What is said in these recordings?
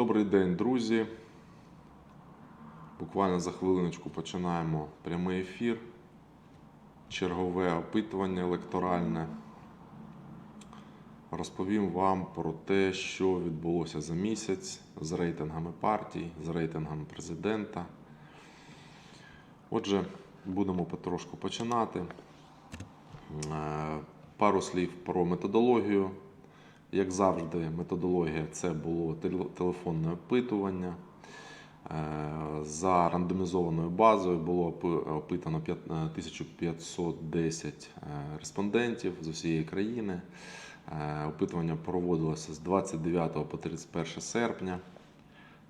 Добрий день, друзі. Буквально за хвилиночку починаємо прямий ефір. Чергове опитування електоральне. Розповім вам про те, що відбулося за місяць з рейтингами партій, з рейтингами президента. Отже, будемо потрошку починати. Е, Пару слів про методологію. Як завжди, методологія це було телефонне опитування. Е, За рандомізованою базою було опитано е, 1510 е, респондентів з усієї країни. Е, Опитування проводилося з 29 по 31 серпня,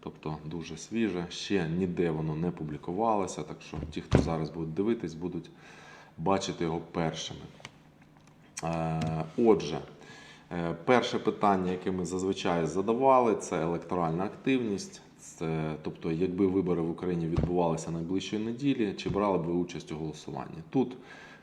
тобто дуже свіже. Ще ніде воно не публікувалося, так що ті, хто зараз будуть дивитись, будуть бачити його першими. Е, Отже, е, перше питання, яке ми зазвичай задавали, це електоральна активність. Це, тобто, якби вибори в Україні відбувалися найближчої неділі, чи брали б ви участь у голосуванні? Тут,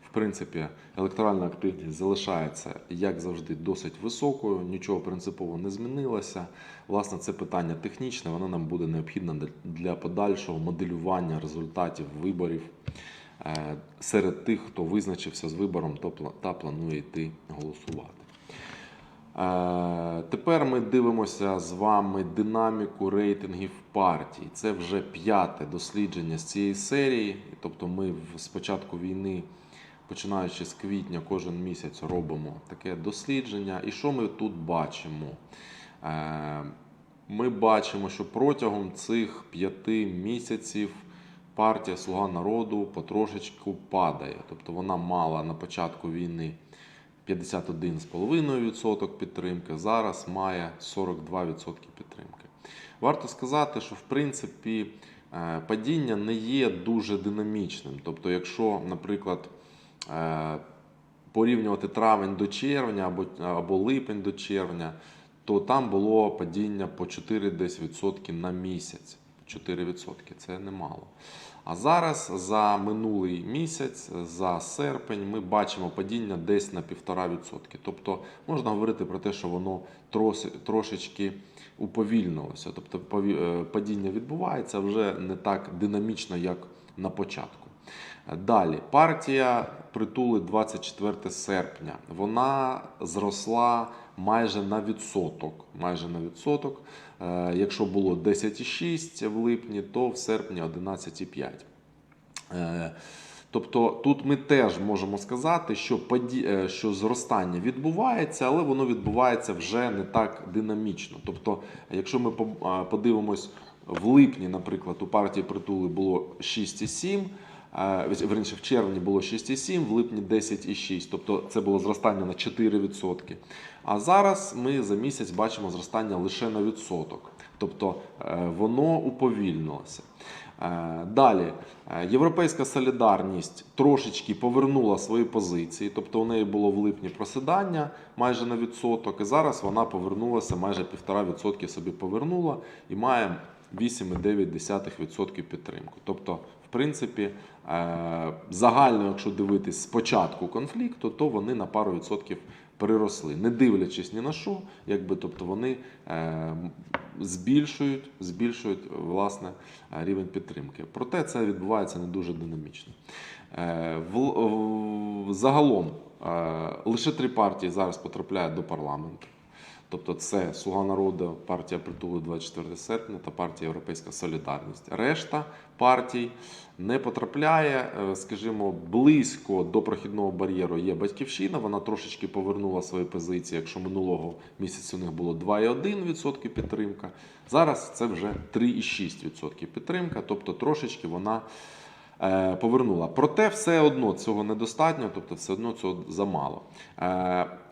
в принципі, електоральна активність залишається, як завжди, досить високою, нічого принципово не змінилося. Власне, це питання технічне, воно нам буде необхідно для- для подальшого моделювання результатів виборів е, серед тих, хто визначився з вибором та планує йти голосувати. Е, Тепер ми дивимося з вами динаміку рейтингів партій. Це вже п'яте дослідження з цієї серії. Тобто, ми з початку війни, починаючи з квітня, кожен місяць робимо таке дослідження. І що ми тут бачимо? Е, Ми бачимо, що протягом цих п'яти місяців партія Слуга народу потрошечку падає. Тобто вона мала на початку війни 51,5% підтримки, зараз має 42% підтримки. Варто сказати, що в принципі е, падіння не є дуже динамічним. Тобто, якщо, наприклад, е, порівнювати травень до червня або, або липень до червня, то там було падіння по 4 десь відсотки на місяць. 4% це немало. А зараз за минулий місяць, за серпень, ми бачимо падіння десь на 1,5%. Тобто можна говорити про те, що воно трошечки уповільнилося. Тобто е, падіння відбувається вже не так динамічно, як на початку. Далі, партія притули 24 серпня. Вона зросла майже на відсоток. Майже на відсоток. Е, Якщо було 10,6 в липні, то в серпні 11,5. Е, Тобто тут ми теж можемо сказати, що, паді... е, що зростання відбувається, але воно відбувається вже не так динамічно. Тобто, якщо ми подивимось в липні, наприклад, у партії притули було 6,7. Верніше, в червні було 6,7, в липні 10,6. Тобто це було зростання на 4%. А зараз ми за місяць бачимо зростання лише на відсоток. Тобто е, воно уповільнилося. Е, Далі, е, Європейська солідарність трошечки повернула свої позиції, тобто у неї було в липні просідання майже на відсоток, і зараз вона повернулася майже 1,5% собі повернула і має 8,9% підтримку. Тобто, в принципі, е, загально, якщо дивитись з початку конфлікту, то вони на пару відсотків приросли, не дивлячись ні на що, якби тобто вони е, збільшують, збільшують власне рівень підтримки. Проте це відбувається не дуже динамічно. Е, загалом лише три партії зараз потрапляють до парламенту. Тобто це Слуга народу, партія притулу 24 серпня та партія Європейська Солідарність. Решта партій не потрапляє, е, скажімо, близько до прохідного бар'єру є батьківщина. Вона трошечки повернула свої позиції. Якщо минулого місяця у них було 2,1% підтримка, зараз це вже 3,6% підтримка, тобто трошечки вона е, повернула. Проте все одно цього недостатньо, тобто все одно цього замало.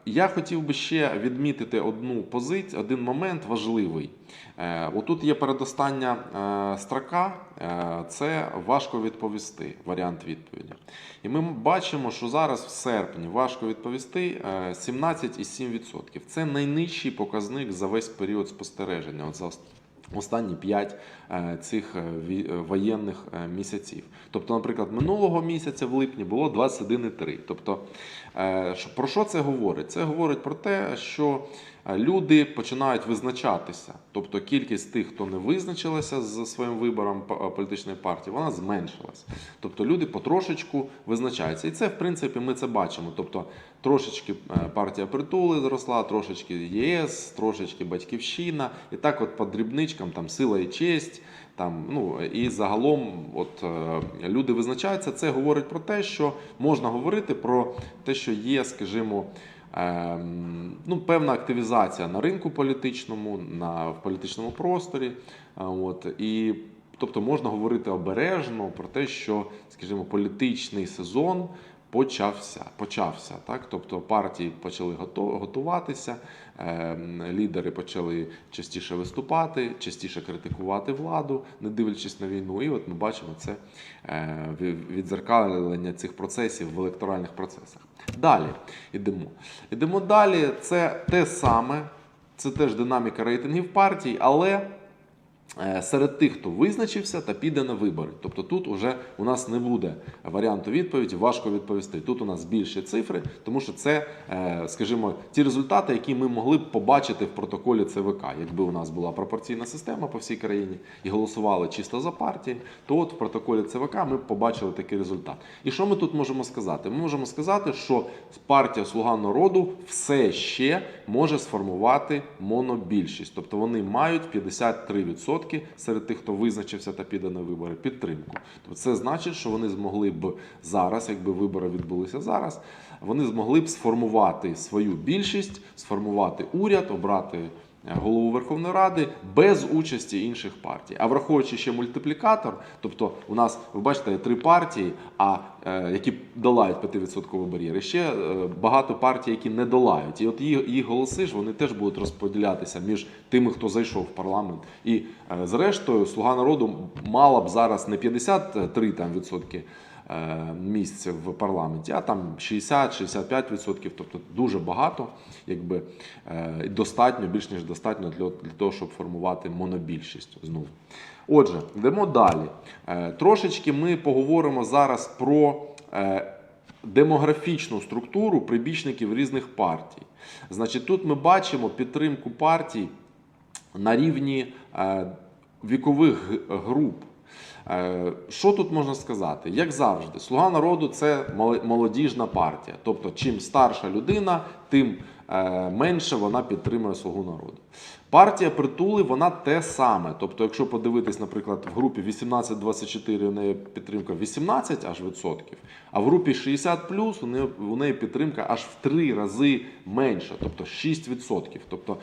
Я хотів би ще відмітити одну позицію, один момент важливий. Е, Отут є передостання е, строка, е, це важко відповісти, варіант відповіді. І ми бачимо, що зараз в серпні важко відповісти е, 17,7%. Це найнижчий показник за весь період спостереження. От за останні 5 цих воєнних місяців. Тобто, наприклад, минулого місяця в липні було 21,3. Тобто, про що це говорить? Це говорить про те, що е, люди починають визначатися. Тобто кількість тих, хто не визначилася з своїм вибором е, політичної партії, вона зменшилась. Тобто люди потрошечку визначаються. І це, в принципі, ми це бачимо. Тобто трошечки е, партія притули зросла, трошечки ЄС, трошечки батьківщина. І так, от по дрібничкам, там сила і честь. Там, ну, і загалом от, е, люди визначаються. Це говорить про те, що можна говорити про те, що є, скажімо, ем, ну, певна активізація на ринку політичному, на, в політичному просторі. От, і, тобто можна говорити обережно про те, що, скажімо, політичний сезон почався. почався так? Тобто партії почали готуватися, ем, лідери почали частіше виступати, частіше критикувати владу, не дивлячись на війну. І от ми бачимо це е, відзеркалення цих процесів в електоральних процесах. Далі йдемо. Йдемо далі. Це те саме, це теж динаміка рейтингів партій, але серед тих, хто визначився та піде на вибори. Тобто тут уже у нас не буде варіанту відповіді, важко відповісти. Тут у нас більші цифри, тому що це, е, скажімо, ті результати, які ми могли б побачити в протоколі ЦВК. Якби у нас була пропорційна система по всій країні і голосували чисто за партії, то от в протоколі ЦВК ми б побачили такий результат. І що ми тут можемо сказати? Ми можемо сказати, що партія Слуга народу все ще може сформувати монобільшість, тобто вони мають 53% серед тих, хто визначився та піде на вибори, підтримку. Тобто це значить, що вони змогли б зараз, якби вибори відбулися зараз, вони змогли б сформувати свою більшість, сформувати уряд, обрати голову Верховної Ради без участі інших партій. А враховуючи ще мультиплікатор, тобто у нас, ви бачите, три партії, а е, які долають 5% бар'єр, і ще е, багато партій, які не долають. І от їх, голоси ж вони теж будуть розподілятися між тими, хто зайшов в парламент. І е, зрештою, слуга народу мала б зараз не 53 там відсотки місць в парламенті, а там 60-65%, тобто дуже багато, якби е, достатньо, більш ніж достатньо для, для того, щоб формувати монобільшість знову. Отже, йдемо далі. Е, Трошечки ми поговоримо зараз про е, демографічну структуру прибічників різних партій. Значить, тут ми бачимо підтримку партій на рівні е, вікових груп. Е, Що тут можна сказати? Як завжди, Слуга народу це молодіжна партія. Тобто, чим старша людина, тим е, менше вона підтримує слугу народу. Партія притули вона те саме. Тобто, якщо подивитись, наприклад, в групі 18-24 у неї підтримка 18 аж відсотків, а в групі 60 плюс у неї, у неї підтримка аж в три рази менша, тобто 6 відсотків. Тобто,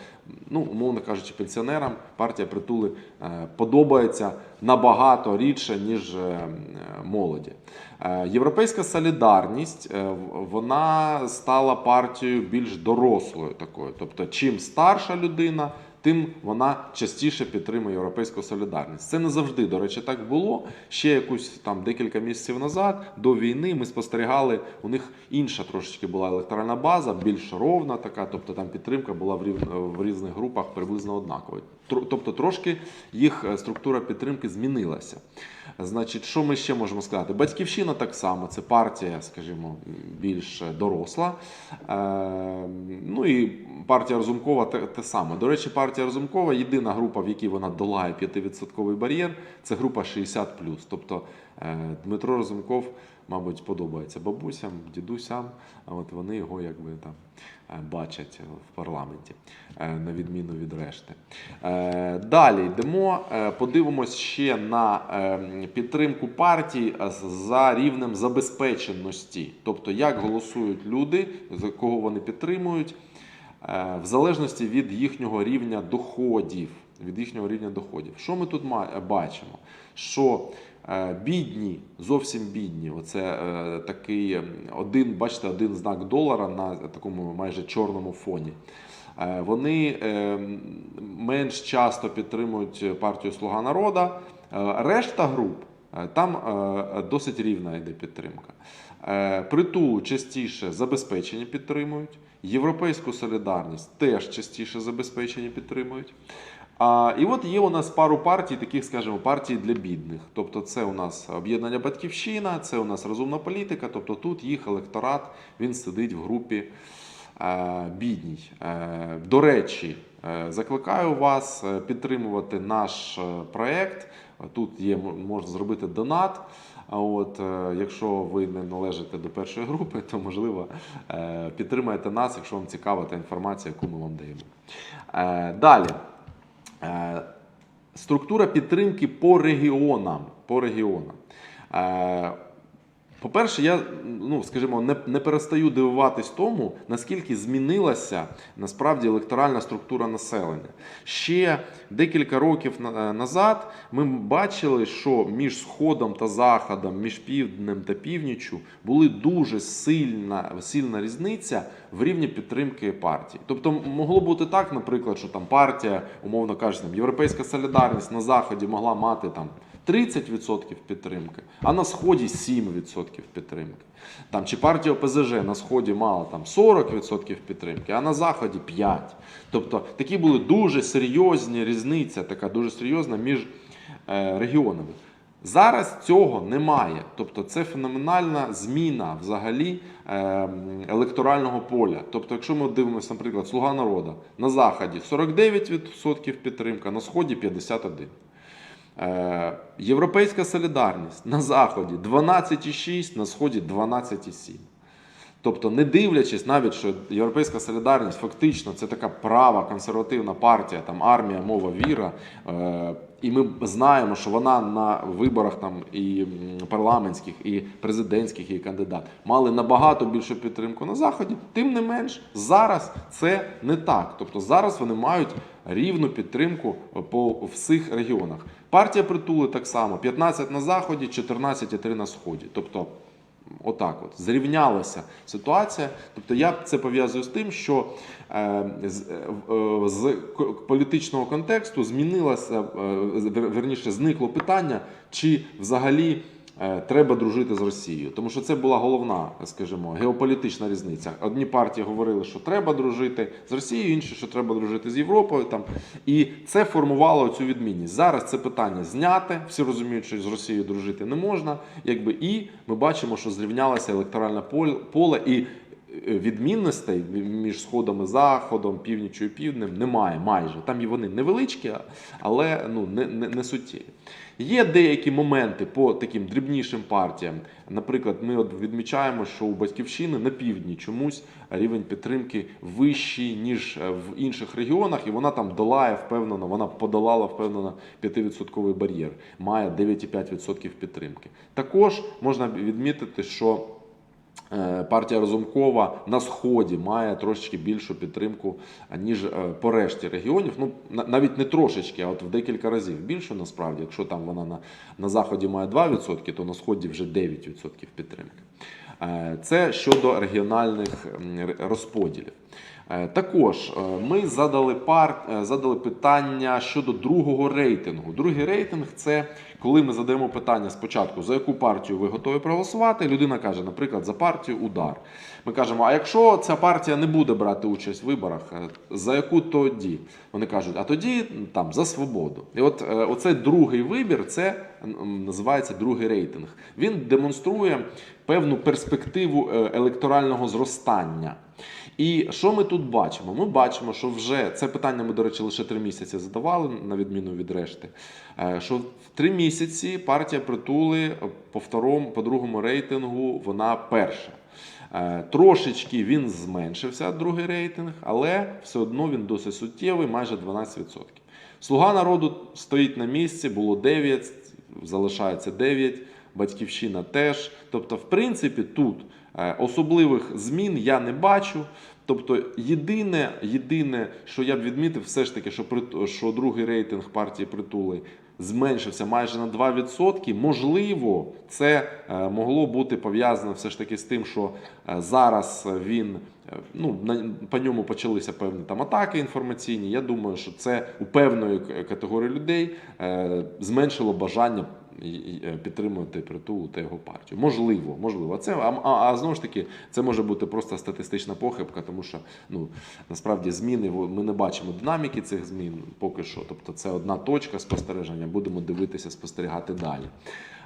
ну, умовно кажучи, пенсіонерам партія притули е, подобається набагато рідше, ніж е, молоді. Е, Європейська солідарність вона стала партією більш дорослою такою. Тобто, чим старша людина, тим вона частіше підтримує європейську солідарність. Це не завжди, до речі, так було. Ще якусь там декілька місяців назад, до війни, ми спостерігали, у них інша трошечки була електоральна база, більш ровна така, тобто там підтримка була в, рів... в різних групах приблизно однаковою. Тобто трошки їх е, структура підтримки змінилася. Значить, що ми ще можемо сказати? Батьківщина так само, це партія, скажімо, більш доросла. Е, ну і партія Розумкова те, те саме. До речі, партія Розумкова єдина група, в якій вона долає 5% бар'єр, це група 60. Тобто е, Дмитро Розумков, мабуть, подобається бабусям, дідусям, а от вони його якби там бачать в парламенті, е, на відміну від решти. Е, Далі йдемо, е, подивимось ще на е, підтримку партій е, за рівнем забезпеченості, тобто як голосують люди, за кого вони підтримують, е, в залежності від їхнього рівня доходів. Від їхнього рівня доходів. Що ми тут бачимо? Що е, бідні, зовсім бідні, оце е, такий ем, один, бачите, один знак долара на такому майже чорному фоні. Е, Вони е, менш часто підтримують партію Слуга народа. Е, Решта груп е, там е, досить рівна йде підтримка. Е, Притулу частіше забезпечені підтримують. Європейську солідарність теж частіше забезпечені підтримують. А, і от є у нас пару партій, таких, скажімо, партій для бідних. Тобто, це у нас об'єднання Батьківщина, це у нас розумна політика. Тобто тут їх електорат він сидить в групі е, бідній. Е, До речі, е, закликаю вас е, підтримувати наш е, проект. Тут є можна зробити донат. А от е, якщо ви не належите до першої групи, то можливо підтримайте нас, якщо вам цікава та інформація, яку ми вам даємо. Далі. Е, Структура підтримки по регіонам. По регіонам. По-перше, я ну, скажімо, не, не перестаю дивуватись тому, наскільки змінилася насправді електоральна структура населення. Ще декілька років е, назад ми бачили, що між Сходом та Заходом, між півднем та північчю були дуже сильна, сильна різниця в рівні підтримки партій. Тобто могло бути так, наприклад, що там партія, умовно кажучи, там, Європейська солідарність на Заході могла мати там 30% підтримки, а на Сході 7% підтримки. Там, чи партія ОПЗЖ на Сході мала там 40% підтримки, а на Заході 5%. Тобто такі були дуже серйозні різниця, така дуже серйозна між е, регіонами. Зараз цього немає. Тобто це феноменальна зміна взагалі е, електорального поля. Тобто, якщо ми дивимося, наприклад, Слуга народу на Заході 49% підтримка, на Сході 51%. Е, Європейська солідарність на Заході 12,6, на Сході 12,7. Тобто, не дивлячись навіть, що Європейська солідарність фактично це така права консервативна партія, там армія, мова, віра. Е, і ми знаємо, що вона на виборах там і парламентських, і президентських, і кандидат мали набагато більшу підтримку на заході. Тим не менш, зараз це не так. Тобто зараз вони мають рівну підтримку по всіх регіонах. Партія притули так само: 15 на заході, 14,3 на сході. Тобто Отак, от зрівнялася ситуація. Тобто я це пов'язую з тим, що е, з, е, з к- політичного контексту змінилося, е, верніше, зникло питання, чи взагалі е, треба дружити з Росією. Тому що це була головна, скажімо, геополітична різниця. Одні партії говорили, що треба дружити з Росією, інші, що треба дружити з Європою. Там. І це формувало цю відмінність. Зараз це питання зняте, всі розуміють, що з Росією дружити не можна. Якби, і ми бачимо, що зрівнялося електоральне поле- і е, відмінностей між сходом і заходом, північю і півднем немає майже. Там і вони невеличкі, але ну, не, не, не суттєві. Є деякі моменти по таким дрібнішим партіям. Наприклад, ми відмічаємо, що у батьківщини на півдні чомусь рівень підтримки вищий, ніж е, в інших регіонах, і вона там долає впевнено, вона подолала впевнено 5% бар'єр, має 9,5% підтримки. Також можна відмітити, що Е, Партія Разумкова на сході має трошечки більшу підтримку ніж е, по решті регіонів. Ну навіть не трошечки, а от в декілька разів більше насправді. Якщо там вона на, на заході має 2%, то на сході вже 9% підтримки. Е, Це щодо регіональних розподілів. Е, Також е, ми задали пар, е, задали питання щодо другого рейтингу. Другий рейтинг це коли ми задаємо питання спочатку, за яку партію ви готові проголосувати. Людина каже, наприклад, за партію удар. Ми кажемо, а якщо ця партія не буде брати участь в виборах, за яку тоді? Вони кажуть, а тоді там за свободу. І от оцей другий вибір це називається другий рейтинг. Він демонструє певну перспективу електорального зростання. І що ми тут бачимо? Ми бачимо, що вже це питання ми, до речі, лише три місяці задавали, на відміну від решти. е, Що в три місяці партія притули по второму, по другому рейтингу вона перша. Е, Трошечки він зменшився, другий рейтинг, але все одно він досить суттєвий, майже 12%. Слуга народу стоїть на місці, було 9, залишається 9, батьківщина теж. Тобто, в принципі, тут е, особливих змін я не бачу. Тобто, єдине, єдине, що я б відмітив, все ж таки, що, прит- що другий рейтинг партії притули зменшився майже на 2%. Можливо, це е, могло бути пов'язано все ж таки з тим, що е, зараз він ну, на, по ньому почалися певні там атаки інформаційні. Я думаю, що це у певної категорії людей зменшило бажання підтримувати притулу та його партію. Можливо, можливо. Це а, а, а знову ж таки, це може бути просто статистична похибка, тому що ну насправді зміни ми не бачимо динаміки цих змін поки що. Тобто, це одна точка спостереження. Будемо дивитися, спостерігати далі.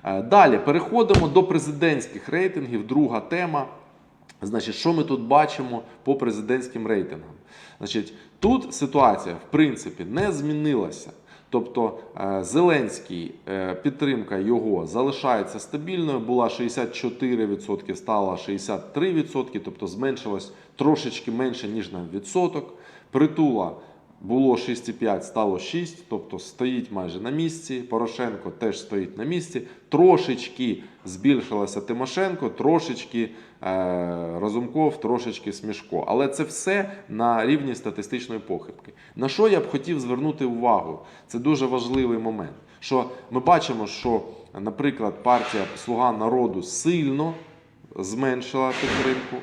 Е, Далі переходимо до президентських рейтингів. Друга тема. Значить, що ми тут бачимо по президентським рейтингам? Значить, тут ситуація в принципі не змінилася. Тобто е, Зеленський, е, підтримка його залишається стабільною, була 64%, стала 63%, тобто зменшилась трошечки менше, ніж на відсоток. Притула було 6,5, стало 6, тобто стоїть майже на місці. Порошенко теж стоїть на місці. Трошечки збільшилася Тимошенко, трошечки е, Разумков, трошечки Смішко. Але це все на рівні статистичної похибки. На що я б хотів звернути увагу? Це дуже важливий момент. Що ми бачимо, що, наприклад, партія Слуга народу сильно зменшила підтримку.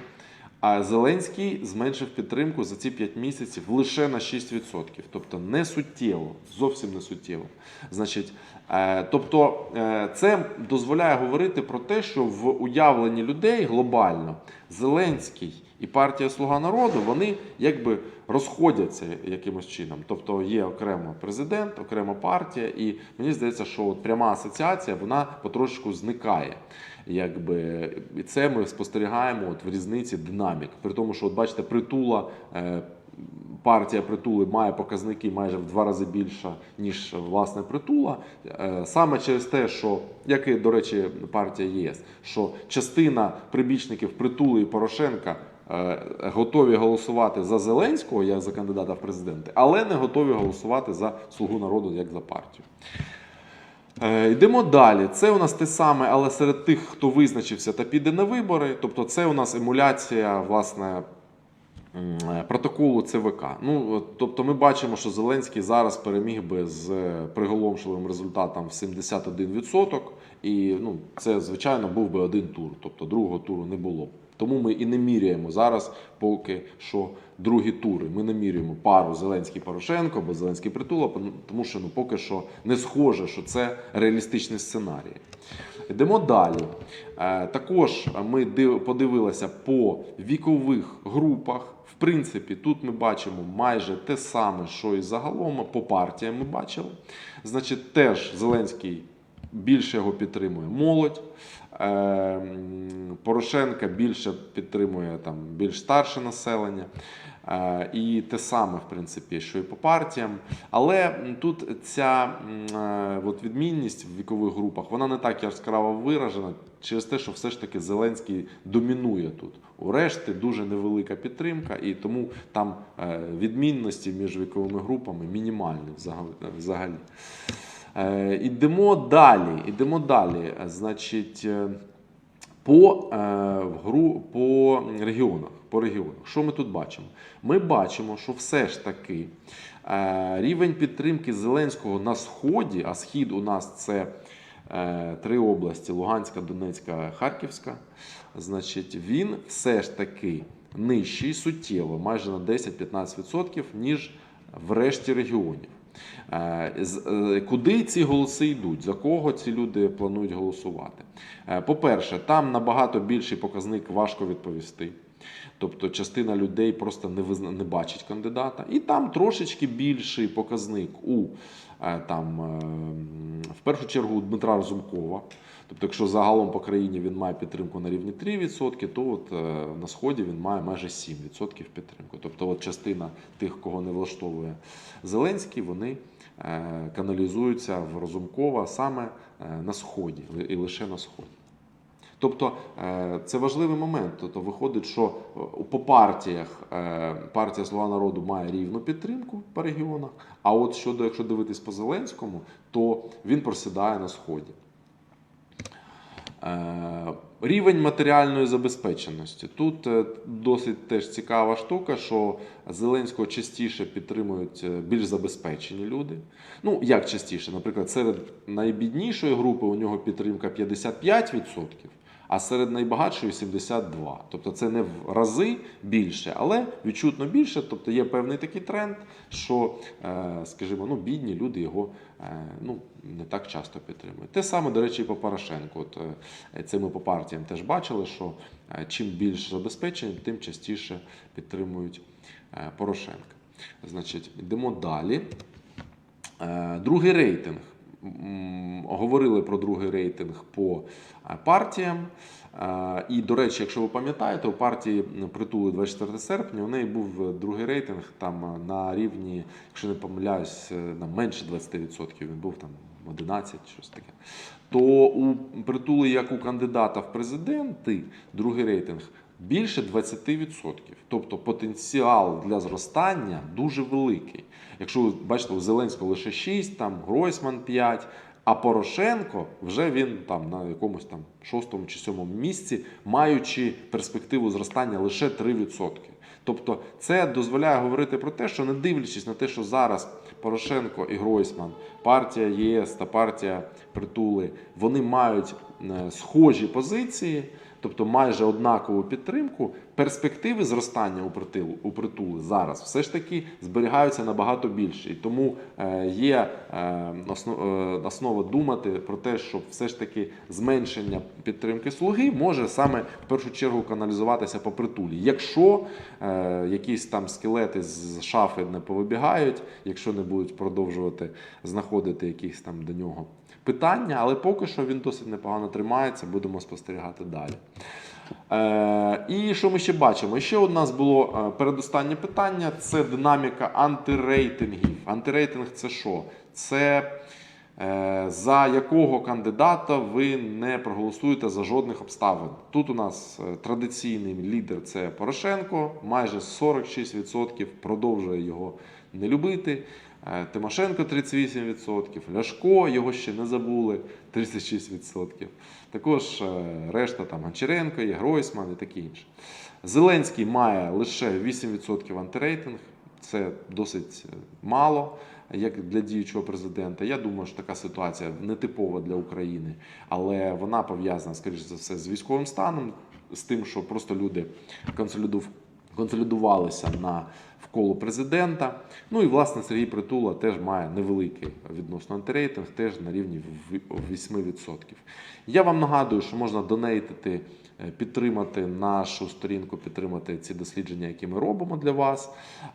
А Зеленський зменшив підтримку за ці 5 місяців лише на 6%. Тобто не суттєво, зовсім не суттєво. Значить, е, тобто е, це дозволяє говорити про те, що в уявленні людей глобально Зеленський і партія Слуга народу вони якби розходяться якимось чином. Тобто є окремо президент, окрема партія, і мені здається, що от пряма асоціація вона потрошку зникає. Якби і це ми спостерігаємо от в різниці динамік. При тому, що от бачите, притула. е, Партія притули має показники майже в два рази більше, ніж власне притула. Е, Саме через те, що, як і, до речі, партія ЄС, що частина прибічників притули і Порошенка е, готові голосувати за Зеленського як за кандидата в президенти, але не готові голосувати за Слугу народу як за партію. Е, Йдемо далі. Це у нас те саме, але серед тих, хто визначився та піде на вибори. Тобто, це у нас емуляція, власне, е, протоколу ЦВК. Ну, тобто, ми бачимо, що Зеленський зараз переміг би з е, приголомшливим результатом в 71%. І ну, це, звичайно, був би один тур. Тобто другого туру не було. б. Тому ми і не міряємо зараз поки що другі тури. Ми не міряємо пару Зеленський Порошенко або Зеленський Притула, тому що ну, поки що не схоже, що це реалістичний сценарій. Йдемо далі. Е, Також ми подивилися по вікових групах. В принципі, тут ми бачимо майже те саме, що і загалом по партіям ми бачили. Значить, теж Зеленський більше його підтримує молодь. Е, Порошенка більше підтримує там більш старше населення. Е, І те саме, в принципі, що і по партіям. Але тут ця е, от відмінність в вікових групах вона не так яскраво виражена через те, що все ж таки Зеленський домінує тут. У решти дуже невелика підтримка, і тому там відмінності між віковими групами мінімальні взагалі. Е, Ідемо далі. Ідемо далі. Значить, е, по, е, гру, по регіонах. По регіонах. Що ми тут бачимо? Ми бачимо, що все ж таки рівень підтримки Зеленського на сході, а схід у нас це три області: Луганська, Донецька, Харківська. Значить, він все ж таки нижчий суттєво, майже на 10-15%, ніж в решті регіонів. Е, е, Куди ці голоси йдуть? За кого ці люди планують голосувати? Е, По-перше, там набагато більший показник важко відповісти. Тобто частина людей просто не визна... не бачить кандидата. І там трошечки більший показник у е, там, е, в першу чергу у Дмитра Разумкова. Тобто, якщо загалом по країні він має підтримку на рівні 3%, то от е, на сході він має майже 7% підтримку. Тобто, от частина тих, кого не влаштовує Зеленський, вони каналізуються в Разумкова саме на сході і лише на сході. Тобто е, це важливий момент. Тобто виходить, що е, по партіях е, партія Слуга народу має рівну підтримку по регіонах. А от щодо, якщо дивитись по Зеленському, то він просідає на сході. Рівень матеріальної забезпеченості. Тут досить теж цікава штука, що Зеленського частіше підтримують більш забезпечені люди. Ну, як частіше, наприклад, серед найбіднішої групи у нього підтримка 55%, а серед найбагатшої 72%. Тобто це не в рази більше, але відчутно більше. Тобто є певний такий тренд, що, е, скажімо, ну, бідні люди його е, ну, не так часто підтримують. Те саме, до речі, і по Порошенку. От, е, це ми по партіям теж бачили, що чим більш забезпечені, тим частіше підтримують Порошенка. Значить, йдемо далі. Другий рейтинг. Говорили про другий рейтинг по е, партіям. Е, І, до речі, якщо ви пам'ятаєте, у партії притули 24 серпня у неї був другий рейтинг там е, на рівні, якщо не помиляюсь, е, на менше 20%. Він був там 11, щось таке. То у притули, як у кандидата в президенти, другий рейтинг більше 20%. Тобто потенціал для зростання дуже великий. Якщо ви бачите, у Зеленського лише 6, там Гройсман 5, а Порошенко вже він там на якомусь там шостому чи сьомому місці, маючи перспективу зростання лише 3%. Тобто це дозволяє говорити про те, що не дивлячись на те, що зараз Порошенко і Гройсман, партія ЄС та партія Притули, вони мають схожі позиції, тобто майже однакову підтримку, перспективи зростання у притулу, у притули зараз все ж таки зберігаються набагато більше. І тому е, є е, основ, е, основа думати про те, що все ж таки зменшення підтримки слуги може саме в першу чергу каналізуватися по притулі. Якщо е, якісь там скелети з шафи не повибігають, якщо не будуть продовжувати знаходити якісь там до нього питання, але поки що він досить непогано тримається, будемо спостерігати далі. Е, і що ми ще бачимо? Ще у нас було е, передостаннє питання: це динаміка антирейтингів. Антирейтинг це що? Це е, за якого кандидата ви не проголосуєте за жодних обставин. Тут у нас е, традиційний лідер це Порошенко, майже 46% продовжує його не любити. Е, Тимошенко 38%, Ляшко його ще не забули 36%. Також е, решта там Гончаренко, є Гройсман і таке інше. Зеленський має лише 8% антирейтинг. Це досить е, мало, як для діючого президента. Я думаю, що така ситуація нетипова для України, але вона пов'язана, скоріш за все, з військовим станом, з тим, що просто люди консолідув консолідувалися на вколо президента. Ну і власне Сергій Притула теж має невеликий відносно антирейтинг, теж на рівні 8%. Я вам нагадую, що можна донейтити, е, підтримати нашу сторінку, підтримати ці дослідження, які ми робимо для вас,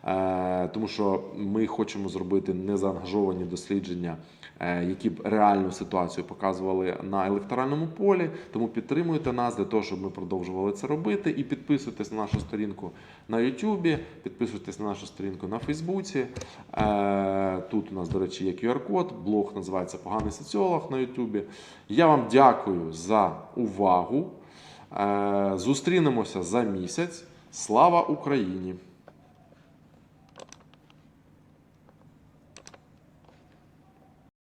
Е, тому що ми хочемо зробити незаангажовані дослідження, е, які б реальну ситуацію показували на електоральному полі. Тому підтримуйте нас для того, щоб ми продовжували це робити. І підписуйтесь на нашу сторінку на YouTube, підписуйтесь на нашу сторінку на Фейсбуці. Е, Тут у нас, до речі, є QR-код, блог називається Поганий соціолог на Ютубі. Я вам дякую за увагу. Е, Зустрінемося за місяць. Слава Україні!